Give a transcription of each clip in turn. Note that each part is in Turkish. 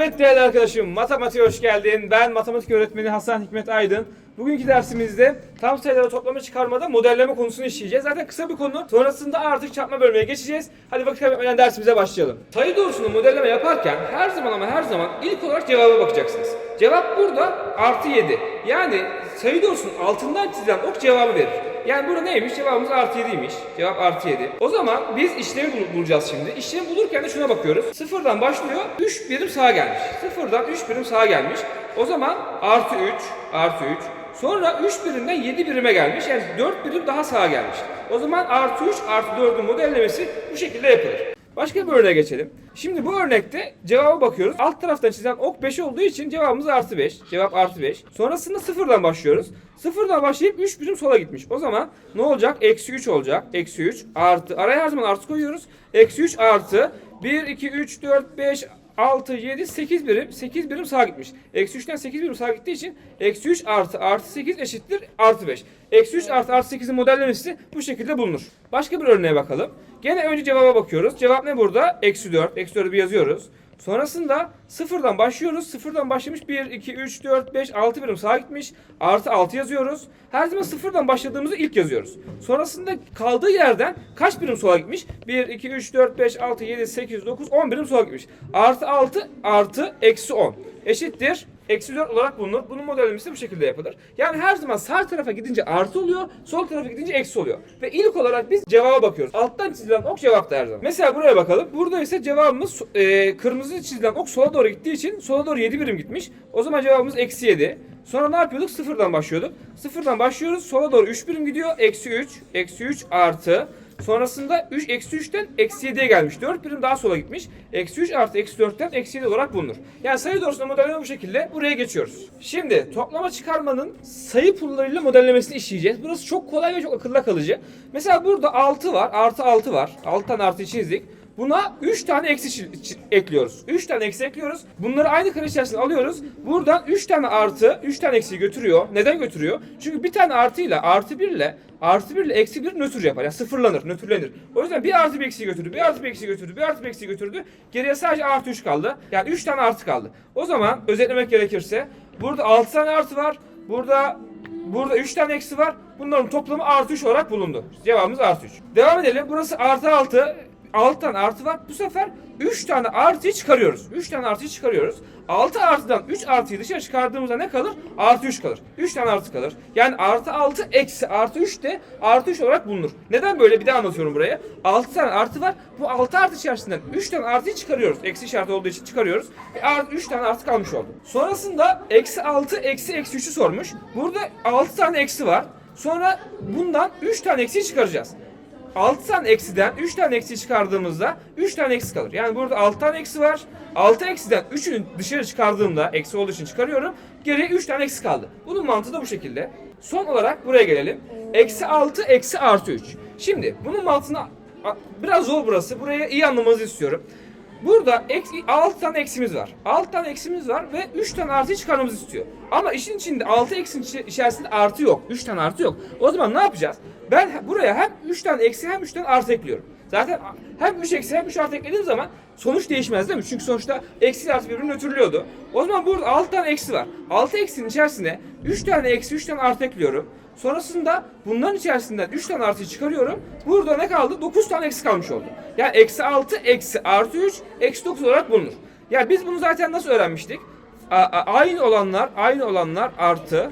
Evet değerli arkadaşım, matematiğe hoş geldin. Ben matematik öğretmeni Hasan Hikmet Aydın. Bugünkü dersimizde tam sayıları toplama çıkarmada modelleme konusunu işleyeceğiz. Zaten kısa bir konu. Sonrasında artık çarpma bölmeye geçeceğiz. Hadi vakit kaybetmeden dersimize başlayalım. Sayı doğrusunu modelleme yaparken her zaman ama her zaman ilk olarak cevaba bakacaksınız. Cevap burada artı 7. Yani sayı doğrusunun altından çizilen ok cevabı verir. Yani burada neymiş? Cevabımız artı 7'ymiş. Cevap artı 7. O zaman biz işlemi bul- bulacağız şimdi. İşlemi bulurken de şuna bakıyoruz. Sıfırdan başlıyor. 3 birim sağa gelmiş. Sıfırdan 3 birim sağa gelmiş. O zaman artı 3, artı 3. Sonra 3 birimden 7 birime gelmiş. Yani 4 birim daha sağa gelmiş. O zaman artı 3, artı 4'ün modellemesi bu şekilde yapılır. Başka bir örneğe geçelim. Şimdi bu örnekte cevaba bakıyoruz. Alt taraftan çizilen ok 5 olduğu için cevabımız artı 5. Cevap artı 5. Sonrasında sıfırdan başlıyoruz. Sıfırdan başlayıp 3 birim sola gitmiş. O zaman ne olacak? Eksi 3 olacak. Eksi 3 artı. Araya her zaman artı koyuyoruz. Eksi 3 artı. 1, 2, 3, 4, 5, 6, 7, 8 birim. 8 birim sağa gitmiş. Eksi 3'ten 8 birim sağa gittiği için eksi 3 artı artı 8 eşittir artı 5. Eksi 3 artı artı 8'in modellemesi bu şekilde bulunur. Başka bir örneğe bakalım. Gene önce cevaba bakıyoruz. Cevap ne burada? Eksi 4. Eksi 4'ü bir yazıyoruz. Sonrasında sıfırdan başlıyoruz. Sıfırdan başlamış 1, 2, 3, 4, 5, 6 birim sağa gitmiş. Artı 6 yazıyoruz. Her zaman sıfırdan başladığımızı ilk yazıyoruz. Sonrasında kaldığı yerden kaç birim sola gitmiş? 1, 2, 3, 4, 5, 6, 7, 8, 9, 10 birim sola gitmiş. Artı 6 artı eksi 10 eşittir. Eksi 4 olarak bulunur. Bunun modellemesi de bu şekilde yapılır. Yani her zaman sağ tarafa gidince artı oluyor, sol tarafa gidince eksi oluyor. Ve ilk olarak biz cevaba bakıyoruz. Alttan çizilen ok cevapta her zaman. Mesela buraya bakalım. Burada ise cevabımız e, kırmızı çizilen ok sola doğru gittiği için sola doğru 7 birim gitmiş. O zaman cevabımız eksi 7. Sonra ne yapıyorduk? Sıfırdan başlıyorduk. Sıfırdan başlıyoruz. Sola doğru 3 birim gidiyor. Eksi 3. Eksi 3 artı. Sonrasında 3 eksi 3'ten eksi 7'ye gelmiş. 4 birim daha sola gitmiş. Eksi 3 artı eksi 4'ten eksi 7 olarak bulunur. Yani sayı doğrusunda modelleme bu şekilde. Buraya geçiyoruz. Şimdi toplama çıkarmanın sayı pullarıyla modellemesini işleyeceğiz. Burası çok kolay ve çok akılda kalıcı. Mesela burada 6 var. Artı 6 var. 6 tane artı çizdik. Buna 3 tane eksi ekliyoruz. 3 tane eksi ekliyoruz. Bunları aynı kare içerisine alıyoruz. Buradan 3 tane artı, 3 tane eksi götürüyor. Neden götürüyor? Çünkü bir tane artıyla artı 1 ile artı 1 ile eksi 1 nötr yapar. Yani sıfırlanır, nötrlenir. O yüzden bir artı bir eksi götürdü, bir artı bir eksi götürdü, bir artı bir eksi götürdü. Geriye sadece artı 3 kaldı. Yani 3 tane artı kaldı. O zaman özetlemek gerekirse burada 6 tane artı var. Burada Burada 3 tane eksi var. Bunların toplamı artı 3 olarak bulundu. Cevabımız artı 3. Devam edelim. Burası artı 6. 6 tane artı var. Bu sefer 3 tane artıyı çıkarıyoruz. 3 tane artıyı çıkarıyoruz. 6 artıdan 3 artıyı dışarı çıkardığımızda ne kalır? Artı 3 kalır. 3 tane artı kalır. Yani artı 6 eksi artı 3 de artı 3 olarak bulunur. Neden böyle? Bir daha anlatıyorum buraya. 6 tane artı var. Bu 6 artı içerisinden 3 tane artıyı çıkarıyoruz. Eksi işareti olduğu için çıkarıyoruz. Ve artı 3 tane artı kalmış oldu. Sonrasında eksi 6 eksi eksi 3'ü sormuş. Burada 6 tane eksi var. Sonra bundan 3 tane eksiyi çıkaracağız. 6 tane eksiden 3 tane eksi çıkardığımızda 3 tane eksi kalır. Yani burada 6 tane eksi var. 6 eksiden 3'ünü dışarı çıkardığımda eksi olduğu için çıkarıyorum. Geriye 3 tane eksi kaldı. Bunun mantığı da bu şekilde. Son olarak buraya gelelim. Eksi 6 eksi artı 3. Şimdi bunun mantığını biraz zor burası. Buraya iyi anlamanızı istiyorum. Burada eksi, 6 tane eksimiz var. 6 tane eksimiz var ve 3 tane artıyı çıkarmamızı istiyor. Ama işin içinde 6 eksinin içi- içerisinde artı yok. 3 tane artı yok. O zaman ne yapacağız? Ben buraya hem 3 tane eksi hem 3 tane artı ekliyorum. Zaten hem 3 eksi hem 3 artı eklediğim zaman sonuç değişmez değil mi? Çünkü sonuçta eksi artı birbirini nötrlüyordu. O zaman burada 6 tane eksi var. 6 eksinin içerisine 3 tane eksi 3 tane artı ekliyorum. Sonrasında bunların içerisinden 3 tane artıyı çıkarıyorum. Burada ne kaldı? 9 tane eksi kalmış oldu. Yani eksi 6 eksi artı 3 eksi 9 olarak bulunur. Yani biz bunu zaten nasıl öğrenmiştik? A- aynı olanlar aynı olanlar artı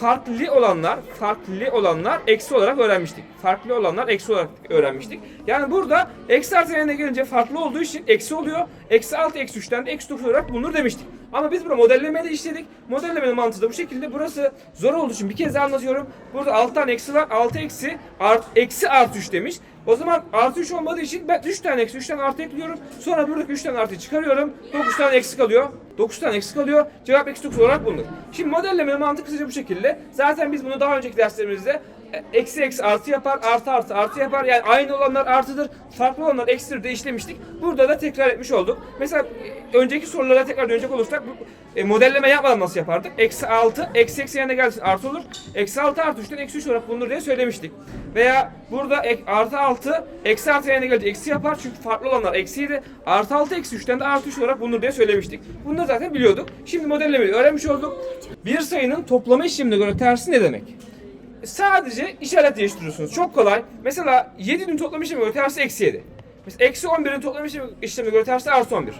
farklı olanlar farklı olanlar eksi olarak öğrenmiştik. Farklı olanlar eksi olarak öğrenmiştik. Yani burada eksi artı yerine gelince farklı olduğu için eksi oluyor. Eksi 6 eksi 3'ten de eksi 9 olarak bulunur demiştik. Ama biz burada modellemeyi de işledik. Modellemenin mantığı da bu şekilde. Burası zor olduğu için bir kez daha anlatıyorum. Burada 6 tane eksi var. 6 eksi art, eksi artı 3 demiş. O zaman artı 3 olmadığı için ben 3 tane eksi 3 tane artı ekliyorum. Sonra buradaki 3 tane artıyı çıkarıyorum. 9 tane eksi kalıyor. 9 tane eksi kalıyor. Cevap eksi 9 olarak bulunur. Şimdi modellemenin mantığı kısaca bu şekilde. Zaten biz bunu daha önceki derslerimizde eksi eksi artı yapar, artı artı artı yapar. Yani aynı olanlar artıdır, farklı olanlar eksidir de işlemiştik. Burada da tekrar etmiş olduk. Mesela e, önceki sorulara tekrar dönecek olursak bu e, modelleme yapmadan nasıl yapardık? Eksi 6, eksi eksi yerine gelsin artı olur. Eksi 6 artı 3'ten eksi 3 olarak bulunur diye söylemiştik. Veya burada ek, artı 6, eksi artı yerine gelince eksi yapar. Çünkü farklı olanlar eksiydi. Artı 6, eksi 3'ten de artı 3 olarak bulunur diye söylemiştik. Bunları zaten biliyorduk. Şimdi modellemeyi öğrenmiş olduk. Bir sayının toplama işlemine göre tersi ne demek? Sadece işaret değiştiriyorsunuz. Çok kolay. Mesela 7'nin toplam işlemine göre tersi eksi 7. Mesela eksi 11'in toplam işlemi- göre tersi artı 11.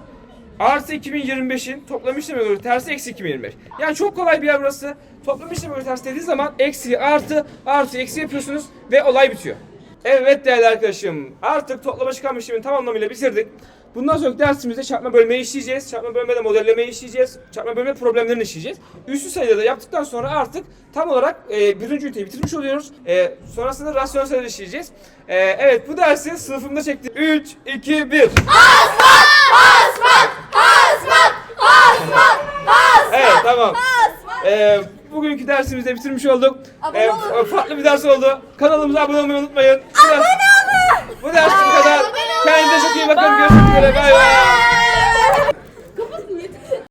Artı 2025'in toplam işlemine göre tersi eksi 2025. Yani çok kolay bir yer burası. Toplam işlemine göre tersi dediği zaman eksi artı artı eksi yapıyorsunuz ve olay bitiyor. Evet değerli arkadaşım artık toplama çıkarma işlemini tam anlamıyla bitirdik. Bundan sonraki dersimizde çarpma bölmeyi işleyeceğiz. Çarpma bölmede modellemeyi işleyeceğiz. Çarpma bölme problemlerini işleyeceğiz. Üstü sayıda da yaptıktan sonra artık tam olarak e, birinci üniteyi bitirmiş oluyoruz. E, sonrasında rasyonel sayıları işleyeceğiz. E, evet bu dersi sınıfımda çektim. 3, 2, 1. Evet tamam. E, bugünkü dersimizde bitirmiş olduk. Abone E, olun. farklı bir ders oldu. Kanalımıza abone olmayı unutmayın. Bu ders- Bu ders bu kadar. Kendinize çok iyi bakın. Görüşmek üzere. Bay bay.